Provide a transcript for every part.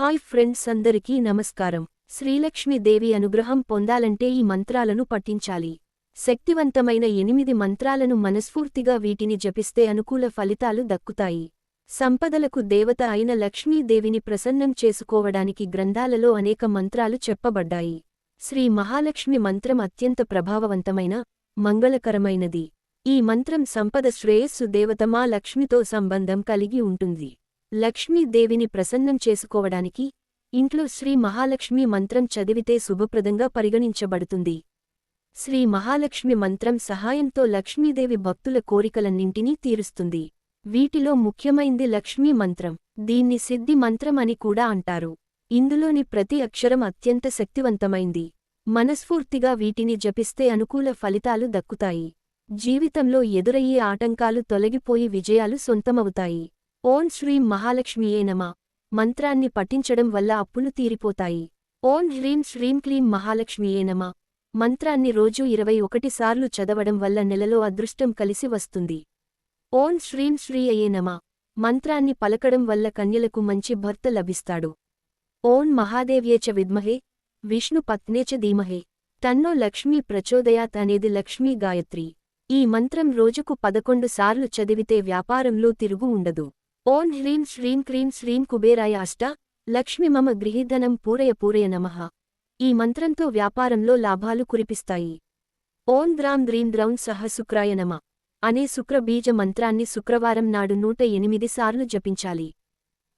Hi friends అందరికీ నమస్కారం. శ్రీలక్ష్మీదేవి అనుగ్రహం పొందాలంటే ఈ మంత్రాలను పఠించాలి. శక్తివంతమైన ఎనిమిది మంత్రాలను మనస్ఫూర్తిగా వీటిని జపిస్తే అనుకూల ఫలితాలు దక్కుతాయి. సంపదలకు దేవత అయిన లక్ష్మీదేవిని ప్రసన్నం చేసుకోవడానికి గ్రంథాలలో అనేక మంత్రాలు చెప్పబడ్డాయి. శ్రీ మహాలక్ష్మి మంత్రం అత్యంత ప్రభావవంతమైన మంగళకరమైనది. ఈ మంత్రం సంపద శ్రేయస్సు దేవతమా లక్ష్మితో సంబంధం కలిగి ఉంటుంది. లక్ష్మీదేవిని ప్రసన్నం చేసుకోవడానికి ఇంట్లో శ్రీ మహాలక్ష్మి మంత్రం చదివితే శుభప్రదంగా పరిగణించబడుతుంది. శ్రీ మహాలక్ష్మి మంత్రం సహాయంతో లక్ష్మీదేవి భక్తుల కోరికలన్నింటినీ తీరుస్తుంది. వీటిలో ముఖ్యమైంది లక్ష్మీ మంత్రం. దీన్ని సిద్ధి మంత్రం అని కూడా అంటారు. ఇందులోని ప్రతి అక్షరం అత్యంత శక్తివంతమైంది. మనస్ఫూర్తిగా వీటిని జపిస్తే అనుకూల ఫలితాలు దక్కుతాయి. జీవితంలో ఎదురయ్యే ఆటంకాలు తొలగిపోయి విజయాలు సొంతమవుతాయి. ఓం శ్రీం మహాలక్ష్మియే నమ. మంత్రాన్ని పఠించడం వల్ల అప్పులు తీరిపోతాయి. ఓం హ్రీం శ్రీం క్లీం మహాలక్ష్మియే నమ. మంత్రాన్ని రోజూ ఇరవై ఒకటి సార్లు చదవడం వల్ల నెలలో అదృష్టం కలిసి వస్తుంది. ఓం శ్రీం శ్రీ అయే నమ. మంత్రాన్ని పలకడం వల్ల కన్యలకు మంచి భర్త లభిస్తాడు. ఓం మహాదేవ్యేచ చ విద్మహే. విష్ణు పత్నేచ ధీమహే. తన్నో లక్ష్మీ ప్రచోదయాత్ అనేది లక్ష్మీ గాయత్రి. ఈ మంత్రం రోజుకు పదకొండు సార్లు చదివితే వ్యాపారంలో తిరుగు ఉండదు. ఓం హ్రీం శ్రీం క్రీం శ్రీం కుబేరాయ అష్ట లక్ష్మి మమ గృహీధనం పూరయ పూరయ నమః. ఈ మంత్రంతో వ్యాపారంలో లాభాలు కురిపిస్తాయి. ఓం ద్రాం ద్రీం ద్రౌం సహ శుక్రాయ నమ. అనే శుక్రబీజ మంత్రాన్ని శుక్రవారం నాడు నూట ఎనిమిది సార్లు జపించాలి.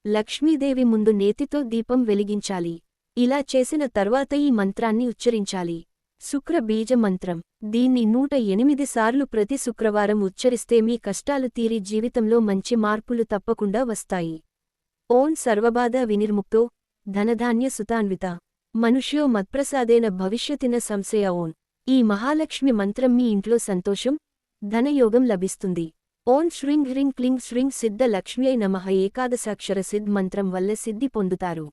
లక్ష్మీదేవి ముందు నేతితో దీపం వెలిగించాలి. ఇలా చేసిన తర్వాత ఈ మంత్రాన్ని ఉచ్చరించాలి. శుక్ర బీజ మంత్రం దీన్ని నూట ఎనిమిది సార్లు ప్రతి శుక్రవారం ఉచ్చరిస్తే మీ కష్టాలు తీరి జీవితంలో మంచి మార్పులు తప్పకుండా వస్తాయి. ఓం సర్వబాధ వినిర్ముక్తో. ధనధాన్య సుతాన్విత. మనుష్యో మత్ప్రసాదేన భవిష్యతిన సంశయ ఓం. ఈ మహాలక్ష్మి మంత్రం మీ ఇంట్లో సంతోషం ధనయోగం లభిస్తుంది. ఓం శ్రింగ్ హ్రింగ్ క్లింగ్ శ్రింగ్ సిద్ధ లక్ష్మ్యై నమః ఏకాదశాక్షర సిద్ మంత్రం వల్ల సిద్ధి పొందుతారు.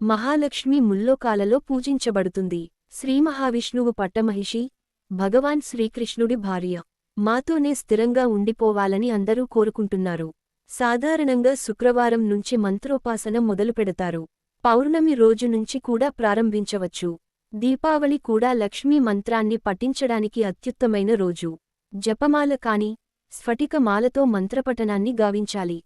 మహాలక్ష్మి ముల్లోకాలలో పూజించబడుతుంది. శ్రీమహావిష్ణువు పట్టమహిషి భగవాన్ శ్రీకృష్ణుడి భార్య. మాతోనే స్థిరంగా ఉండిపోవాలని అందరూ కోరుకుంటున్నారు. సాధారణంగా శుక్రవారం నుంచి మంత్రోపాసన మొదలుపెడతారు పౌర్ణమి రోజు నుంచి కూడా ప్రారంభించవచ్చు. దీపావళి కూడా లక్ష్మీ మంత్రాన్ని పఠించడానికి అత్యుత్తమైన రోజు. జపమాల కాని స్ఫటికమాలతో మంత్రపఠనాన్ని గావించాలి.